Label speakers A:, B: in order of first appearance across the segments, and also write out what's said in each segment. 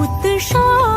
A: উৎসব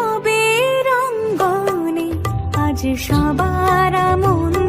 A: রবের অঙ্গনে আজ সবার মন